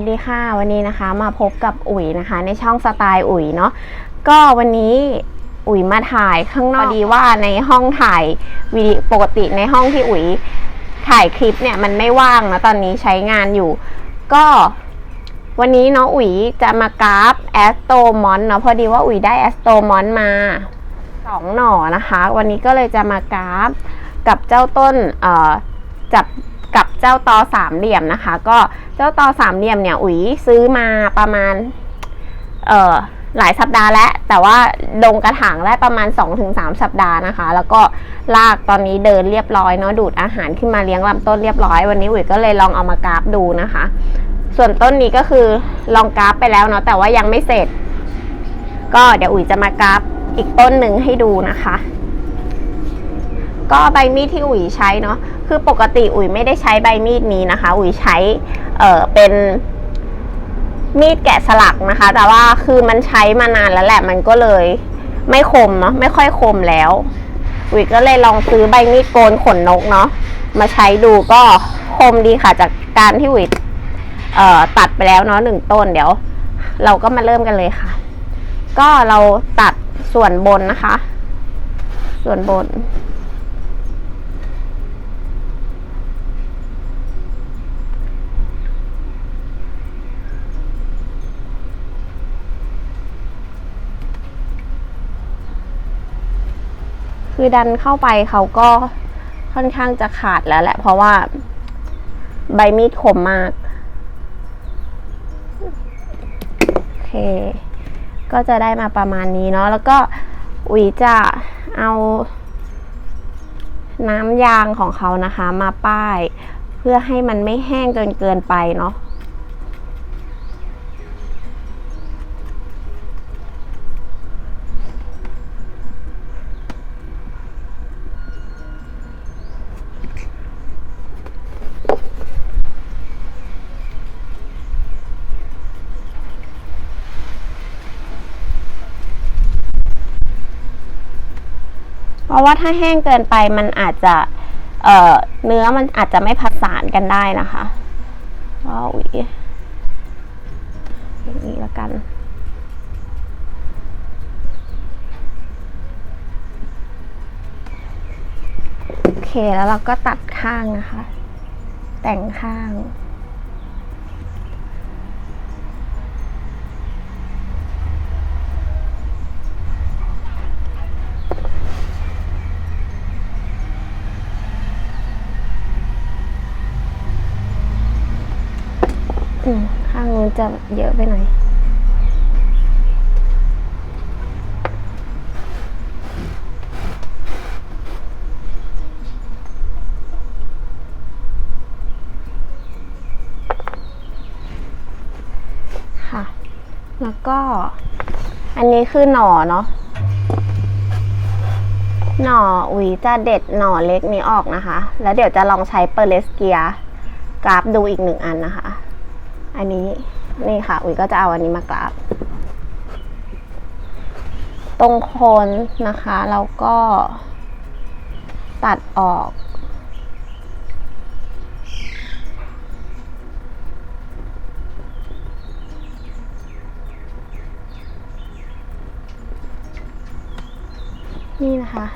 สดีค่ะ วันนี้นะคะมาพบกับอุ๋ยนะคะ ในช่องสไตล์อุ๋ยเนาะก็วันนี้อุ๋ยมาถ่ายข้างนอกพอดีว่าในห้องถ่ายวิดีปกติในห้องที่อุ๋ยถ่ายคลิปเนี่ยมันไม่ว่างนะตอนนี้ใช้งานอยู่ ก็วันนี้เนาะอุ๋ยจะมากราฟแอสโตมอนเนาะพอดีว่าอุ๋ยได้แอสโตมอนมาสองหน่อนะคะ วันนี้ก็เลยจะมากราฟกับเจ้าต้นจับ กับเจ้าตอสามเหลี่ยมนะคะ ก็เจ้าตอสามเหลี่ยมเนี่ยอุ๋ยซื้อมาประมาณเอ่อหลายสัปดาห์แล้ว แต่ว่าดงกระถางได้ประมาณ 2-3 สัปดาห์นะคะ แล้วก็ลากตอนนี้เดินเรียบร้อยเนาะดูดอาหารขึ้นมาเลี้ยงลำต้นเรียบร้อย วันนี้อุ๋ยก็เลยลองเอามากราฟดูนะคะ ส่วนต้นนี้ก็คือลองกราฟไปแล้วเนาะแต่ว่ายังไม่เสร็จ ก็เดี๋ยวอุ๋ยจะมากราฟอีกต้นหนึ่งให้ดูนะคะ ก็ใบมีดที่อุ๋ยใช้เนาะคือปกติอุ๋ยไม่ได้ใช้ใบมีดนี้นะคะ อุ๋ยใช้เออเป็นมีดแกะสลักนะคะ แต่ว่าคือมันใช้มานานแล้วแหละมันก็เลยไม่คมเนาะไม่ค่อยคมแล้วอุ๋ยก็เลยลองซื้อใบมีดโกนขนนกเนาะมาใช้ดูก็คมดีค่ะจากการที่อุ๋ยเอ่อตัดไปแล้วเนาะหนึ่งต้นเดี๋ยว เราก็มาเริ่มกันเลยค่ะ ก็เราตัดส่วนบนนะคะ ส่วนบน คือดันเข้าไปเขาก็ค่อนข้างจะขาดแล้วแหละ เพราะว่าใบมีดคมมาก โอเค ก็จะได้มาประมาณนี้เนาะ แล้วก็อุ๋ยจะเอาน้ำยางของเขานะคะ มาป้าย เพื่อให้มันไม่แห้งจนเกินไปเนาะ ราะว่าถ้าแห้งเกินไปมันอาจจะเอ่อเนื้อมันอาจจะไม่ผสานกันได้นะคะก็อุ๊ยอย่างนี้ล้วกันโอเคแล้วเราก็ตัดข้างนะคะ แต่งข้าง อืมข้า งนู้นจะเยอะไปหน่อยค่ะ แล้วก็ อันนี้คือหน่อเนาะหน่ออุ๋ยจะเด็ดหน่อเล็กนี้ออกนะคะ แล้วเดี๋ยวจะลองใช้เปอร์เลสเกียกราฟดูอีกหนึ่งอันนะคะ อันนี้นี่ค่ะ อุ๋ยก็จะเอาอันนี้มากราฟตรงโคนนะคะแล้วก็ตัดออก นี่นะคะ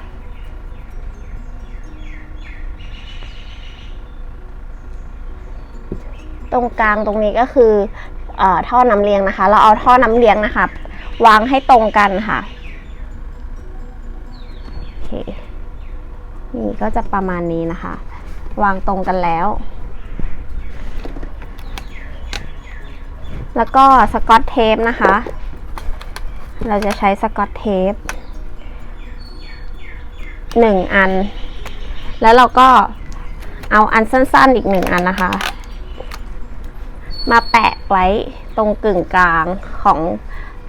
ตรงกลางตรงนี้ก็คือออท่อน้ำเลี้ยงนะคะ เราเอาท่อน้ำเลี้ยงนะคะ วางให้ตรงกันค่ะโอเคนี่ก็จะประมาณนี้นะคะ วางตรงกันแล้ว แล้วก็สกอตเทปนะคะ เราจะใช้สกอตเทปหนึ่งอัน แล้วเราก็เอาอันสั้นๆอีกหนึ่งอันนะคะ มาแปะไว้ตรงกึ่งกลางของ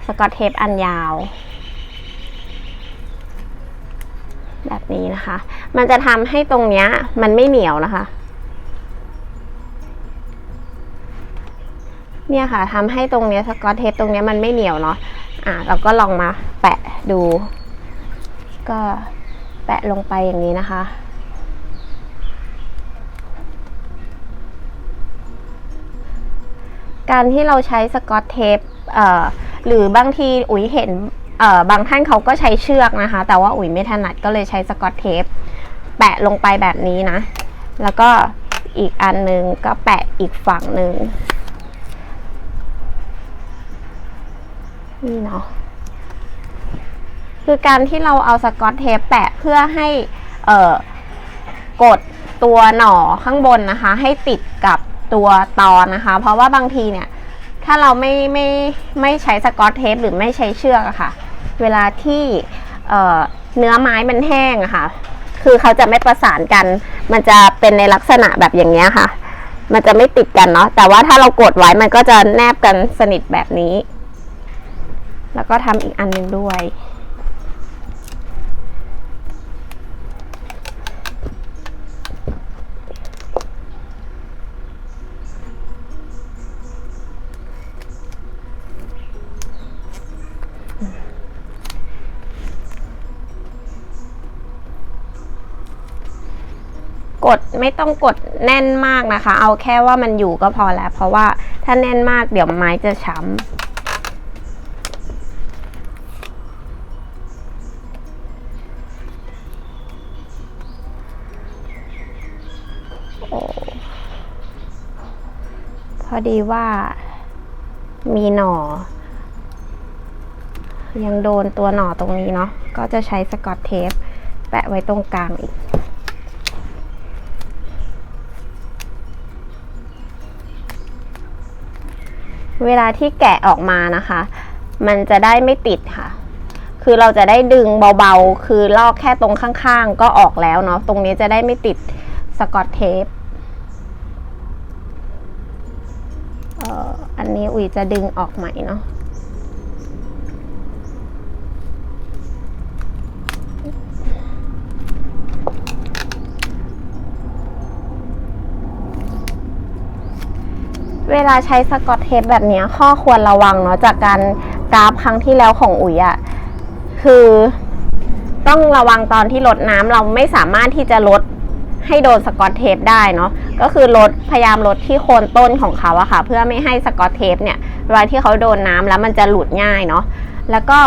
สกอตเทปอันยาว แบบนี้นะคะ มันจะทำให้ตรงเนี้ยมันไม่เหนียวนะคะ เนี่ยค่ะทำให้ตรงเนี้ยสกอตเทปตรงเนี้ยมันไม่เหนียวเนาะอะเราก็ลองมาแปะดู ก็แปะลงไปอย่างนี้นะคะ การที่เราใช้สกอตเทปหรือบางทีอุ๋ยเห็นบางท่านเขาก็ใช้เชือกนะคะ แต่ว่าอุ๋ยไม่ถนัดก็เลยใช้สกอตเทปแปะลงไปแบบนี้นะ แล้วก็อีกอันนึงก็แปะอีกฝั่งหนึ่งนี่เนาะคือการที่เราเอาสกอตเทปแปะเพื่อให้กดตัวหน่อข้างบนนะคะ ให้ติดกับ ตัวตอนนะคะ เพราะว่าบางทีเนี่ย ถ้าเราไม่ไม่ไม่ใช้สกอตเทปหรือไม่ใช้เชือกอะค่ะ เวลาที่เเนื้อไม้มันแห้งอะค่ะ คือเขาจะไม่ประสานกัน มันจะเป็นในลักษณะแบบอย่างเงี้ยค่ะ มันจะไม่ติดกันเนาะแต่ว่าถ้าเรากดไว้มันก็จะแนบกันสนิทแบบนี้ แล้วก็ทำอีกอันหนึงด้วย กดไม่ต้องกดแน่นมากนะคะ เอาแค่ว่ามันอยู่ก็พอแล้ว เพราะว่าถ้าแน่นมากเดี๋ยวไม้จะช้ำโอ้พอดีว่ามีหน่อยังโดนตัวหน่อตรงนี้เนาะก็จะใช้สกอตเทป แปะไว้ตรงกลางอีก เวลาที่แกะออกมานะคะ มันจะได้ไม่ติดค่ะ คือเราจะได้ดึงเบาๆ คือลอกแค่ตรงข้างๆ ก็ออกแล้วเนาะ ตรงนี้จะได้ไม่ติดสกอตเทปเอ,อ,อันนี้อุ๋ยจะดึงออกใหม่เนาะ เวลาใช้สกอตเทปแบบนี้ข้อควรระวังเนาะจากการกราฟครั้งที่แล้วของอุ๋ยอะคือ ต้องระวังตอนที่ลดน้ำเราไม่สามารถที่จะลดให้โดนสกอตเทปได้เนาะก็คือลดพยายามลดที่โคนต้นของเขาอะค่ะ เพื่อไม่ให้สกอตเทปเนี่ยเวลาที่เขาโดนน้ำแล้วมันจะหลุดง่ายเนาะแล้วก็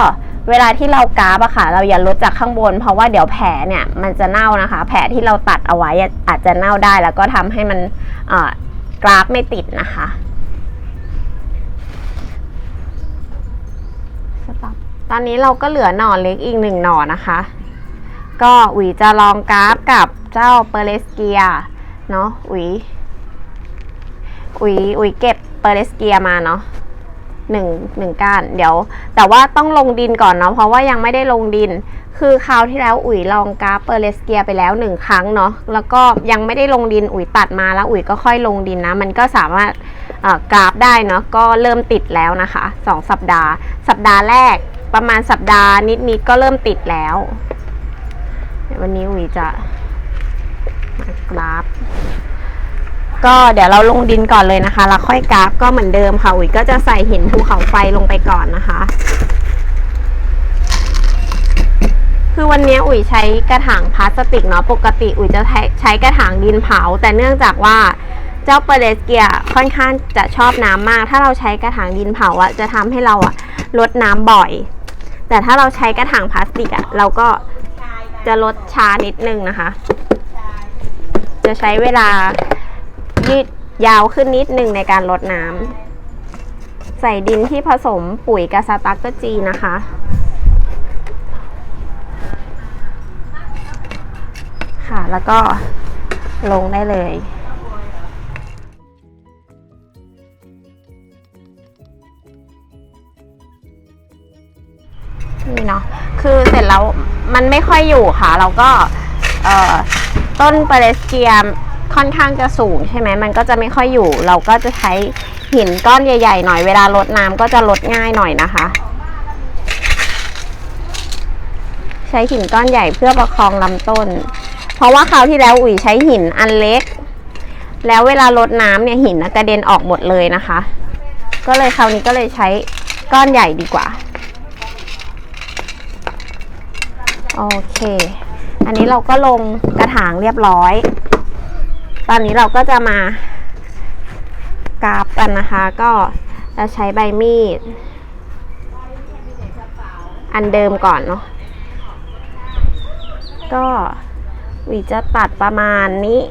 เวลาที่เรากราฟอะค่ะ เราอย่าลดจากข้างบน เพราะว่าเดี๋ยวแผลเนี่ยมันจะเน่านะคะ แผลที่เราตัดเอาไว้อาจจะเน่าได้ แล้วก็ทำให้มันอ กราฟไม่ติดนะคะตอนนี้เราก็เหลือหน่อเล็กอีกหนึ่งหน่อนะคะ ก็อุ๋ยจะลองกราฟกับเจ้าเปอร์เลสเกียเนาะอุ๋ยอุ๋ยอุ๋ยเก็บเปอร์เลสเกียมาเนาะหนึ่งหนึ่งก้าน เดี๋ยว แต่ว่าต้องลงดินก่อนเนาะเพราะว่ายังไม่ได้ลงดิน คือคราวที่แล้วอุ๋ยลองกราฟเปอร์เลสเกียไปแล้วหนึ่งครั้งเนาะแล้วก็ยังไม่ได้ลงดินอุ๋ยตัดมาแล้วอุ๋ยก็ค่อยลงดินนะ มันก็สามารถกราฟได้เนาะก็เริ่มติดแล้วนะคะสองสัปดาห์ สัปดาห์แรกประมาณสัปดาห์นิดๆก็เริ่มติดแล้วเดี๋ยววันนี้อุ๋ยจะมากราฟก็เดี๋ยวเราลงดินก่อนเลยนะคะ แล้วค่อยกราฟก็เหมือนเดิมค่ะอุ๋ยก็จะใส่หินภูเขาไฟลงไปก่อนนะคะ คือวันนี้อุ๋ยใช้กระถางพลาสติกเนาะปกติอุ๋ยจะใช้กระถางดินเผา แต่เนื่องจากว่าเจ้าเปอร์เลสเกียค่อนข้างจะชอบน้ำมาก ถ้าเราใช้กระถางดินเผาอะจะทำให้เราอะลดน้ำบ่อย แต่ถ้าเราใช้กระถางพลาสติกอะเราก็จะลดช้านิดนึงนะคะ จะใช้เวลายืดยาวขึ้นนิดนึงในการลดน้ำใส่ดินที่ผสมปุ๋ยกับสตักเกอร์จีนะคะ ค่ะ แล้วก็ลงได้เลยนี่เนาะคือเสร็จแล้วมันไม่ค่อยอยู่ค่ะ เราก็ต้นเปเรสเกียมค่อนข้างจะสูงใช่ไหมมันก็จะไม่ค่อยอยู่ เราก็จะใช้หินก้อนใหญ่ ๆ หน่อยเวลาลดน้ำก็จะลดง่ายหน่อยนะคะ ใช้หินก้อนใหญ่เพื่อประคองลำต้น เพราะว่าคราวที่แล้วอุ๋ยใช้หินอันเล็ก แล้วเวลาลดน้ำเนี่ยหินกระเด็นออกหมดเลยนะคะ ก็เลยคราวนี้ก็เลยใช้ก้อนใหญ่ดีกว่า โอเค อันนี้เราก็ลงกระถางเรียบร้อย ตอนนี้เราก็จะมากราฟกันนะคะ ก็จะใช้ใบมีด อันเดิมก่อนเนาะก็ วีจะตัดประมาณนี้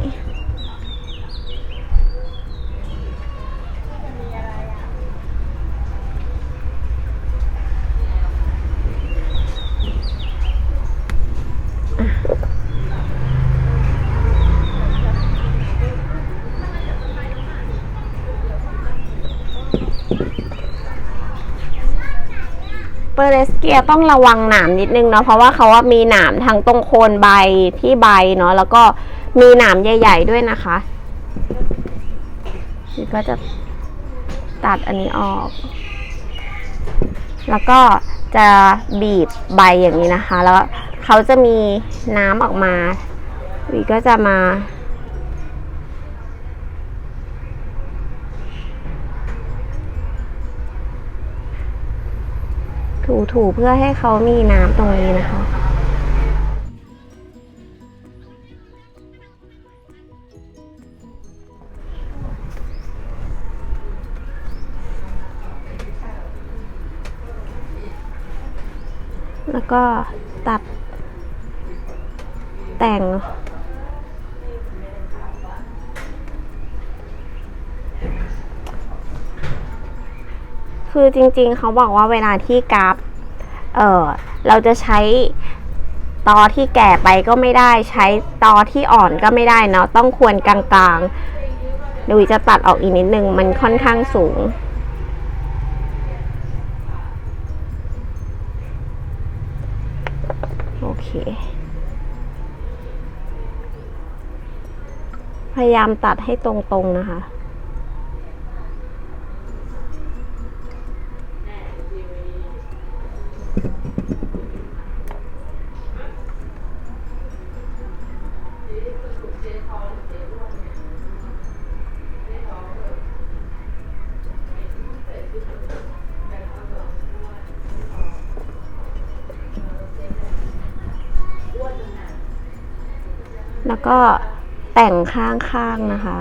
เปอร์เรสเกียต้องระวังหนามนิดนึงเนาะเพราะว่าเขาว่ามีหนามทั้งตรงโคนใบที่ใบเนาะแล้วก็มีหนามใหญ่ ๆ ด้วยนะคะนี่ก็จะตัดอันนี้ออก แล้วก็จะบีบใบอย่างนี้นะคะ แล้วเขาจะมีน้ำออกมาวีก็จะมา ถูเพื่อให้เขามีน้ำตรงนี้นะคะ แล้วก็ตัดแต่ง คือจริงๆ เขาบอกว่าเวลาที่กราฟเออเราจะใช้ตอที่แก่ไปก็ไม่ได้ ใช้ตอที่อ่อนก็ไม่ได้เนาะต้องควรกลางๆดี๋ยววิจะตัดออกอีกนิดนึง มันค่อนข้างสูง โอเค พยายามตัดให้ตรงๆนะคะ ก็แต่งข้างๆนะคะ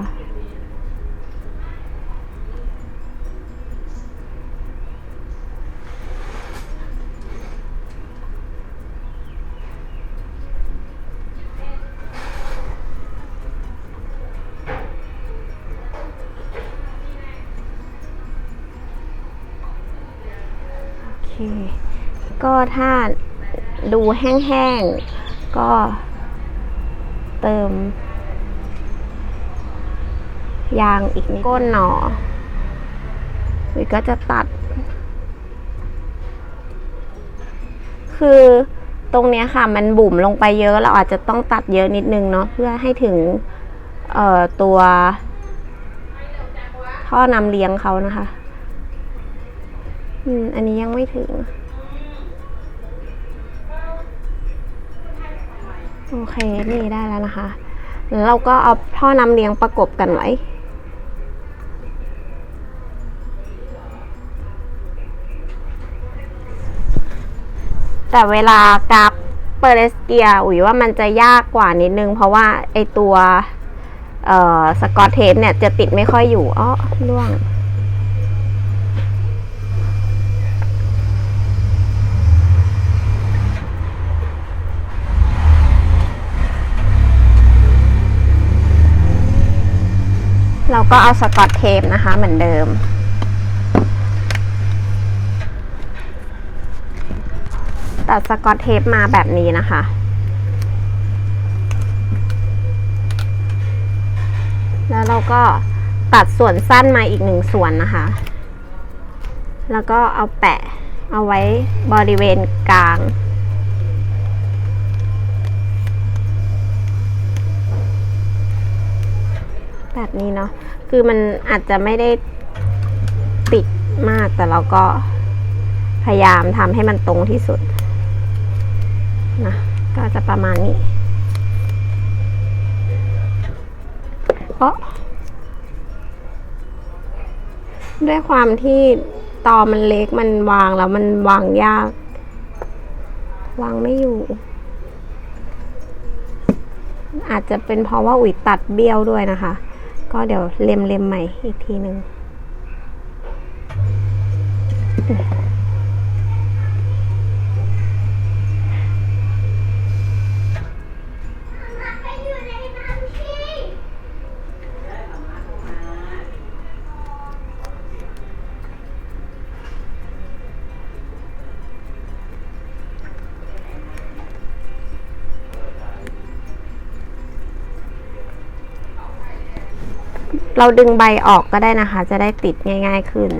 โอเคก็ถ้าดูแห้งๆ ก็ เติม ยางอีกนิดก้นหนอวิก็จะตัด คือตรงเนี้ยค่ะ มันบุ๋มลงไปเยอะ เราอาจจะต้องตัดเยอะนิดนึงเนาะเพื่อให้ถึงเอ่อตัวท่อนำเลี้ยงเขานะคะ อืม อันนี้ยังไม่ถึง โอเค นี่ได้แล้วนะคะ แล้วเราก็เอาท่อนำเลี้ยงประกบกันไว้แต่เวลากราฟเปอร์เรสเกียอุ๋ยว่ามันจะยากกว่านิดนึง เพราะว่าไอตัวสกอตเทปเนี่ยจะติดไม่ค่อยอยู่อ้อล่วง เราก็เอาสกอตเทปนะคะเหมือนเดิม ตัดสกอตเทปมาแบบนี้นะคะแล้วเราก็ตัดส่วนสั้นมาอีกหนึ่งส่วนนะคะ แล้วก็เอาแปะเอาไว้บริเวณกลาง แบบนี้เนาะคือมันอาจจะไม่ได้ติดมากแต่เราก็พยายามทำให้มันตรงที่สุดนะก็จะประมาณนี้เพราะด้วยความที่ตอมันเล็กมันวางแล้วมันวางยาก วางไม่อยู่ อาจจะเป็นเพราะว่าอุ๋ยตัดเบี้ยวด้วยนะคะ ก็เดี๋ยวเล็มเล็มใหม่อีกทีหนึ่ง เราดึงใบออกก็ได้นะคะ จะได้ติดง่าย ๆขึ้น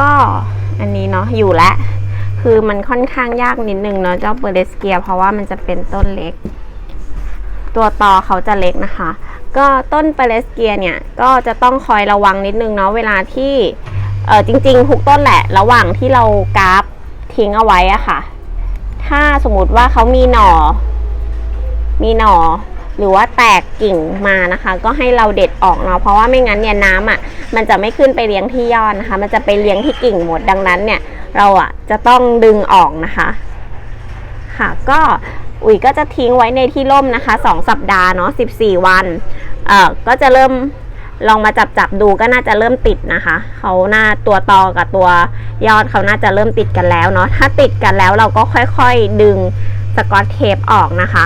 ก็อันนี้เนาะอยู่แล้วคือมันค่อนข้างยากนิดนึงเนาะเจ้าเบอร์เลสเกีย เพราะว่ามันจะเป็นต้นเล็ก ตัวตอเขาจะเล็กนะคะ ก็ต้นเปเลสเกียเนี่ยก็จะต้องคอยระวังนิดนึงเนาะเวลาที่เออจริงๆ ทุกต้นแหละ ระหว่างที่เรากราฟทิ้งเอาไว้อะค่ะ ถ้าสมมติว่าเขามีหน่อ มีหน่อ หรือว่าแตกกิ่งมานะคะ ก็ให้เราเด็ดออกเนาะเพราะว่าไม่งั้นเนี่ยน้ำอะมันจะไม่ขึ้นไปเลี้ยงที่ยอดนะคะ มันจะไปเลี้ยงที่กิ่งหมดดังนั้นเนี่ย เราอะจะต้องดึงออกนะคะค่ะก็อุ๋ยก็จะทิ้งไว้ในที่ร่มนะคะ 2 สัปดาห์เนาะ14 วันเอ่อก็จะเริ่มลองมาจับจับดูก็น่าจะเริ่มติดนะคะเขาหน้าตัวตอกับตัวยอดเขาน่าจะเริ่มติดกันแล้วเนาะถ้าติดกันแล้วเราก็ค่อยๆดึงสกอตเทปออกนะคะ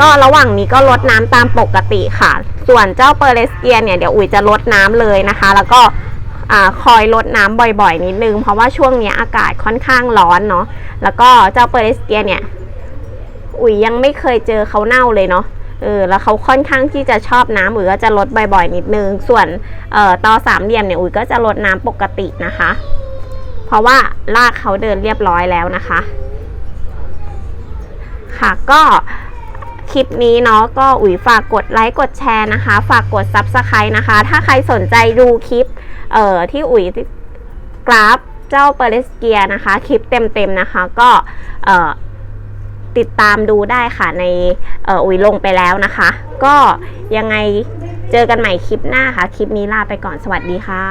ก็ระหว่างนี้ก็ลดน้ำตามปกติค่ะ ส่วนเจ้าเปอร์เลสเกียเนี่ยเดี๋ยวอุ๋ยจะลดน้ำเลยนะคะ แล้วก็คอยลดน้ำบ่อยๆ นิดนึง เพราะว่าช่วงนี้อากาศค่อนข้างร้อนเนาะ แล้วก็เจ้าเปอร์เลสเกียเนี่ย อุ๋ยยังไม่เคยเจอเขาเน่าเลยเนาะเออแล้วเขาค่อนข้างที่จะชอบน้ำอุ๋ยก็จะลดบ่อยๆ นิดนึง ส่วนเอ่อตอสามเหลี่ยมเนี่ยอุ๋ยก็จะลดน้ำปกตินะคะ เพราะว่ารากเขาเดินเรียบร้อยแล้วนะคะ ค่ะก็ ลิปนี้เนาะก็อุ๋ยฝากกดไลค์กดแชร์นะคะ ฝากกด Subscribe นะคะ ถ้าใครสนใจดูคลิปเอ่อที่อุ๋ยกราฟเจ้าเปอร์เลสเกียนะคะ คลิปเต็มๆนะคะ ก็เอ่อติดตามดูได้ค่ะในเอ่ออุ๋ยลงไปแล้วนะคะ ก็ยังไงเจอกันใหม่คลิปหน้าค่ะ คลิปนี้ลาไปก่อนสวัสดีค่ะ